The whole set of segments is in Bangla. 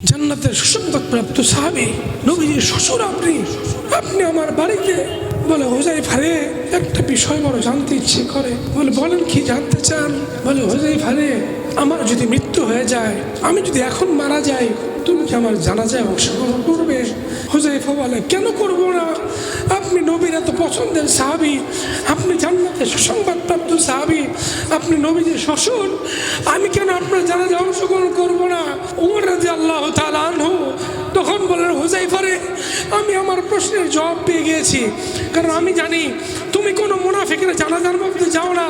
জান্নাতের সুসংবাদ প্রাপ্ত সাহাবি, নবীজির শ্বশুর আপনি আপনি আমার বাড়িতে। বলে হোজাই ফারে একটা বিষয় বড় জানতে ইচ্ছে করে। বলে, বলেন কি জানতে চান? বলে হোজাই ফারে আমার যদি মৃত্যু হয়ে যায়, আমি যদি এখন মারা যাই, তুমি কি আমার জানা যায় অংশগ্রহণ হোজাইফা বলে, কেন করব না? আপনি নবীর এত পছন্দের সাহাবি। আপনি জান্নাতে সুসংবাদ প্রাপ্ত সাহাবি। আপনি নবীজির শ্বশুর। আমি কেন আপনার জানাজায় অংশগ্রহণ করব না? উমর রাজি আল্লাহ আনহু তখন বললেন হুজাইফারে আমি আমার প্রশ্নের জবাব পেয়ে গিয়েছি। কারণ আমি জানি তুমি কোনো মুনাফিকের জানাজার মধ্যে যাও না।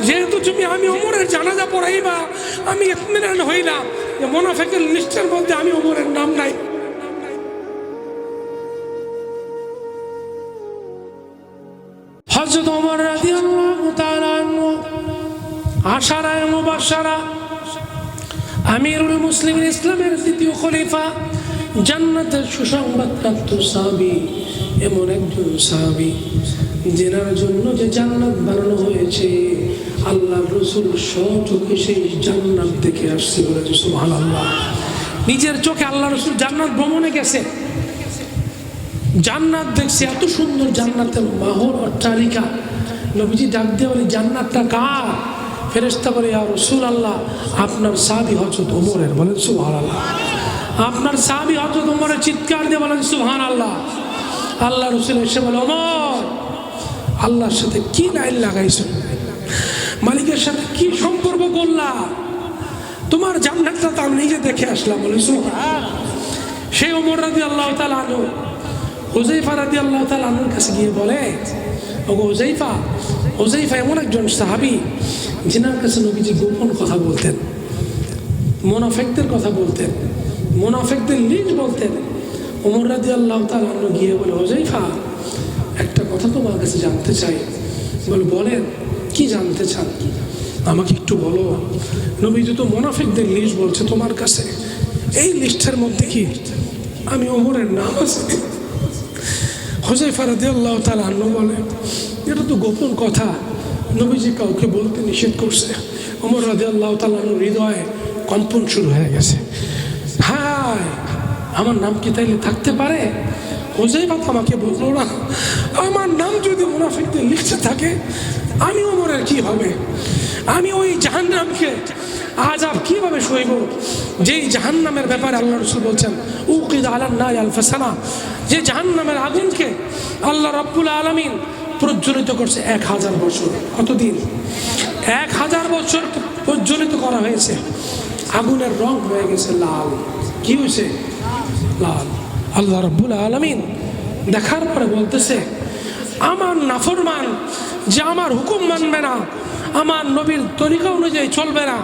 যেহেতু তুমি, আমি ওমরের জানাজা পড়াইবা, আমি এতমিনান হইলাম। যে মুনাফিকের লিস্টের মধ্যে আমি ওমরের নাম নাই। আশারায় মুবাশশারা। আমিরুল মুসলিম ইসলামের দ্বিতীয় খলিফা, জান্নাতের সুসংবাদ প্রাপ্ত সাহাবি, এমন একজন সাহাবি জেনার জন্য যে জান্নাত বানানো হয়েছে আল্লাহ রসুল চোখে সেই জান্নাত দেখে আসছে বলেছে সুহান আল্লাহ নিজের চোখে আল্লাহ রসুল জান্নাত ভ্রমণে গেছে। জান্নাত দেখছে, এত সুন্দর জান্নাতের মাহল অট্টালিকা নবীজি ডাক দিয়ে বলে, জান্নাতটা কার? ফেরেস্তা বলে আর রসুল আল্লাহ আপনার সাবি হজরত ওমরের। বলেন সুহান আল্লাহ আপনার সাবি হজরত ওমরের চিৎকার দিয়ে বলেন সুহান আল্লাহ আল্লাহ রসুল এসে বলে, ওমর, আল্লাহর সাথে কি লাইন লাগাইছো? মালিকের সাথে কি সম্পর্ক করলা? তোমার জান্নাতটা তো আমি নিজে দেখে আসলাম। বলে সুহান সেই ওমর রাদি আল্লাহ তালা আনু হুজাইফা রাদি আল্লাহ তালা আনুর কাছে গিয়ে বলে ওগো হুজাইফা হুজাইফা, এমন একজন সাহাবি, যিনার কাছে নবীজি গোপন কথা বলতেন, মোনাফেকদের কথা বলতেন, মোনাফেকদের লিজ বলতেন। ওমর রাদি আল্লাহ তালা গিয়ে বলে, হুজাইফা, একটা কথা তোমার কাছে জানতে চাই। বলে, বলেন, কি জানতে চান? আমাকে একটু বলো। নবীজি তো মোনাফেকদের লিস্ট বলছে তোমার কাছে। এই লিস্টের মধ্যে কি আমি ওমরের নাম আছে? হোজাইফা রাদি আল্লাহ আন্ন বলে, এটা তো গোপন কথা। নবীজি কাউকে বলতে নিষেধ করছে। ওমর রাজি আল্লাহ তালানোর হৃদয়ে কম্পন শুরু হয়ে গেছে। হায়, আমার নাম কি তাইলে থাকতে পারে? হোজাইফা তো আমাকে বলল, না, আমার নাম যদি মুনাফিকদের লিখতে থাকে, আমি ওমরের কি হবে? আমি ওই জাহান্নামকে আজাব কীভাবে সইব? যেই জাহান্নামের ব্যাপারে আল্লাহ রসুল বলছেন, উকিদ আলান্না আল ফাসানা। যে জাহান্নামের আগুনকে আল্লাহ রব্বুল আলমিন প্রজ্বলিত করছে এক হাজার বছর। কতদিন? এক হাজার বছর প্রজ্বলিত করা হয়েছে। আগুনের রং হয়ে গেছে লাল। কি হয়েছে? লাল। আল্লাহ রব্বুল আলমিন দেখার পরে বলতেছে, আমার নাফরমান যে আমার হুকুম মানবে না, আমার নবীর তরিকা অনুযায়ী চলবে না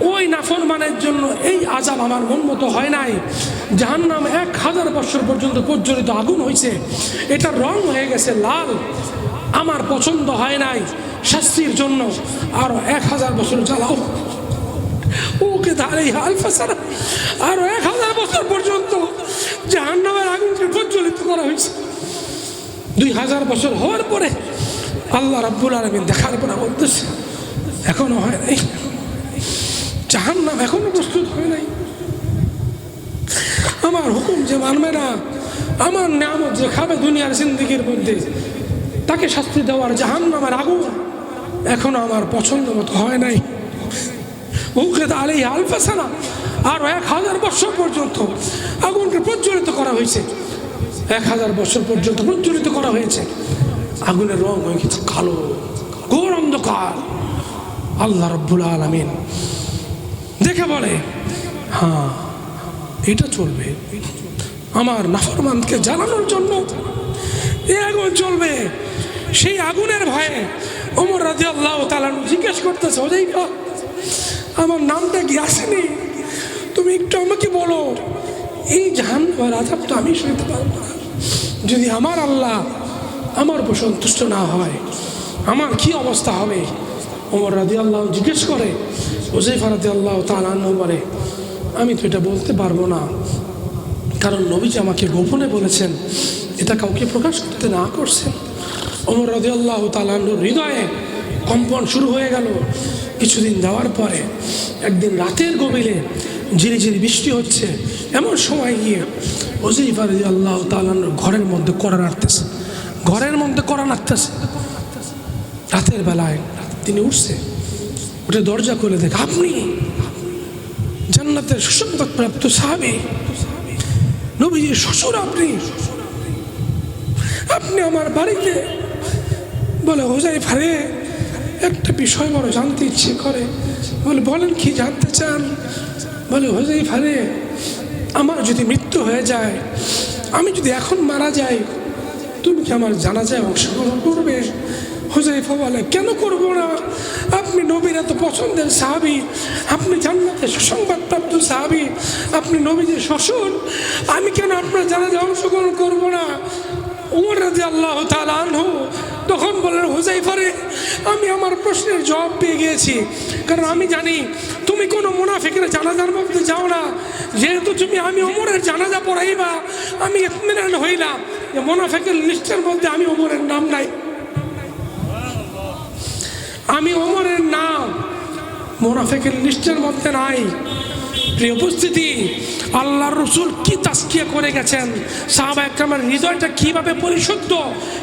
ওই নাফরমানের জন্য এই আজাব আমার মন মতো হয় নাই। যাহার নাম এক হাজার বছর পর্যন্ত প্রজ্বলিত আগুন হয়েছে এটার রং হয়ে গেছে লাল। আমার পছন্দ হয় নাই শাস্তির জন্য। আরও এক হাজার বছর জ্বালাও ওকে দাঁড়ে আলফাসারা আরও এক হাজার বছর পর্যন্ত জাহান নামের আগুনকে প্রজ্বলিত করা হয়েছে দুই হাজার বছর হওয়ার পরে আল্লাহ রাব্বুল আলমিন দেখার পরে বলতেছে এখনও হয় নাই। জাহান নাম এখনও প্রস্তুত হয় নাই। আমার হুকুম যে মানবে না, আমার নামত যে খাবে দুনিয়ার জিন্দিগির মধ্যে, তাকে শাস্তি দেওয়ার জাহান নামের আগুন এখনও আমার পছন্দ মতো হয় নাই। ওকে আলী আলফাসানা আরও এক হাজার বছর পর্যন্ত আগুনকে প্রজ্বলিত করা হয়েছে। এক হাজার বছর পর্যন্ত প্রজ্বলিত করা হয়েছে। আগুনের রং হয়ে গেছে কালো, ঘোর অন্ধকার। আল্লাহ রব্বুল আলমিন দেখে বলে হ্যাঁ এটা চলবে। আমার নাফরমানকে জ্বালানোর জন্য এ আগুন চলবে। সেই আগুনের ভয়ে ওমর রাজি আল্লাহ তালানু জিজ্ঞেস করতেছে, ওজাইফা, আমার নামটা কি আসেনি? তুমি একটু আমাকে বলো, এই জাহান আজাব তো আমি শুনতে পারব না। যদি আমার আল্লাহ আমার উপর সন্তুষ্ট না হয়, আমার কি অবস্থা হবে? ওমর রাজি আল্লাহ জিজ্ঞেস করে ওজেফা রাজি আল্লাহ তালান্ন বলে, আমি তো এটা বলতে পারব না। কারণ নবীজি আমাকে গোপনে বলেছেন, এটা কাউকে প্রকাশ করতে না করছেন। ওমর রাজি আল্লাহ তালান্নুর হৃদয়ে কম্পন শুরু হয়ে গেল। কিছুদিন যাওয়ার পরে একদিন রাতের গভীরে ঝিরি ঝিরি বৃষ্টি হচ্ছে। এমন সময় গিয়ে ওজিফা রাজি আল্লাহ তালার ঘরের মধ্যে করা নাড়তেছে, ঘরের মধ্যে করা নাড়তেছে। রাতের বেলায় তিনি উঠছে। উঠে দরজা খুলে দেখ, আপনি জান্নাতের সুসংবাদ প্রাপ্ত সাহাবি। নবীজির শ্বশুর আপনি। আপনি আমার বাড়িতে বলে হোজাই ফারে একটা বিষয় বড় জানতে ইচ্ছে করে। বলে, বলেন কি জানতে চান? বলে হোজাই ফারে আমার যদি মৃত্যু হয়ে যায়, আমি যদি এখন মারা যাই, তুমি কি আমার জানা যায় অংশগ্রহণ করবে? হোজাইফা বলে, কেন করব না? আপনি নবীর এত পছন্দের সাহাবি। আপনি জান্নাতে সুসংবাদ প্রাপ্ত সাহাবি। আপনি নবীদের শ্বশুর। আমি কেন আপনার জানাজায় অংশগ্রহণ করব না? উমর রাজি আল্লাহ আনহু তখন বললেন হুজাইফারে আমি আমার প্রশ্নের জবাব পেয়ে গিয়েছি। কারণ আমি জানি তুমি কোনো মুনাফিকের জানাজার মধ্যে যাও না। যেহেতু তুমি, আমি ওমরের জানাজা পড়াইবা, আমি ইতমিনান হইলাম। যে মুনাফিকের লিস্টের মধ্যে আমি ওমরের নাম নাই। আমি ওমরের নাম। মোনাফেকের লিস্টের মধ্যে নাই। প্রিয় উপস্থিতি আল্লাহ রসুল কি তাস্কিয়া করে গেছেন? সাহাবা একরামের হৃদয়টা কীভাবে পরিশুদ্ধ,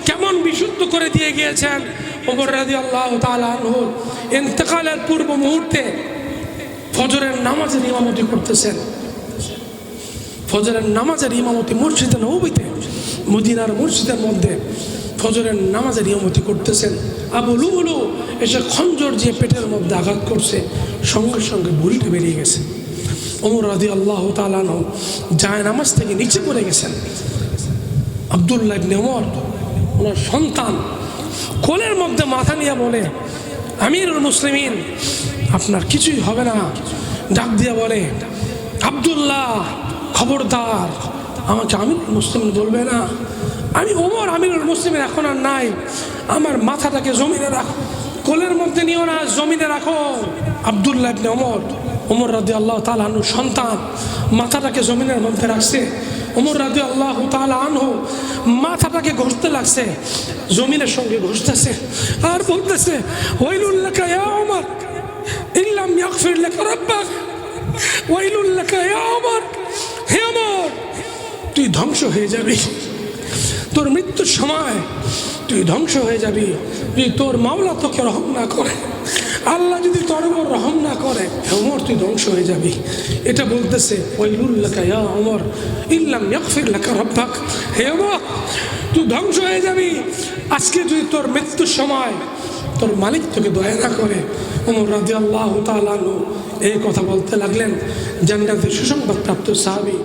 কেমন বিশুদ্ধ করে দিয়ে গিয়েছেন? ওমর রাজি আল্লাহ তালুর ইন্তকালের পূর্ব মুহূর্তে ফজরের নামাজের ইমামতি করতেছেন। ফজরের নামাজের ইমামতি মসজিদে নবীতে মদিনার মসজিদের মধ্যে ফজরের নামাজের ইমামতি করতেছেন। আবু লুবুলু এসে খঞ্জর যে পেটের মধ্যে আঘাত করছে সঙ্গে সঙ্গে বুড়িটা বেরিয়ে গেছে। ওমর রাজি আল্লাহ তালানো যায় নামাজ থেকে নিচে পড়ে গেছেন। আবদুল্লাহ ইবনে ওমর, ওনার সন্তান, কোলের মধ্যে মাথা নিয়ে বলে, আমিরুল মুসলিমিন, আপনার কিছুই হবে না। ডাক দিয়ে বলে, আবদুল্লাহ, খবরদার, আমাকে আমিরুল মুসলিম বলবে না? আমি ওমর আমিরুল মুসলিমের এখন আর নাই। আমার মাথাটাকে জমিনে রাখো। কোলের মধ্যে নিও না, জমিনে রাখো। আবদুল্লাহ ওমর। ওমর রাজি আল্লাহ তালু সন্তান। মাথাটাকে জমিনের মধ্যে রাখছে। ওমর রাজি আল্লাহ আনহু মাথাটাকে ঘষতে লাগছে। জমিনের সঙ্গে ঘষতেছে আর বলতেছে হে তুই ধ্বংস হয়ে যাবি। তোর মৃত্যুর সময় তুই ধ্বংস হয়ে যাবি। যদি তোর মামলা তোকে রহম না করে, আল্লাহ যদি তোর উপর রহম না করে অমর তুই ধ্বংস হয়ে যাবি। এটা বলতেছে অমর ইল্লাম ইয়াকফির রব্বাক। হে অমর তুই ধ্বংস হয়ে যাবি। আজকে যদি তোর মৃত্যুর সময় তোর মালিক তোকে দয়া না করে, ওমর রাজি আল্লাহ তালু এই কথা বলতে লাগলেন। জান্নাতের সুসংবাদ প্রাপ্ত সাহাবি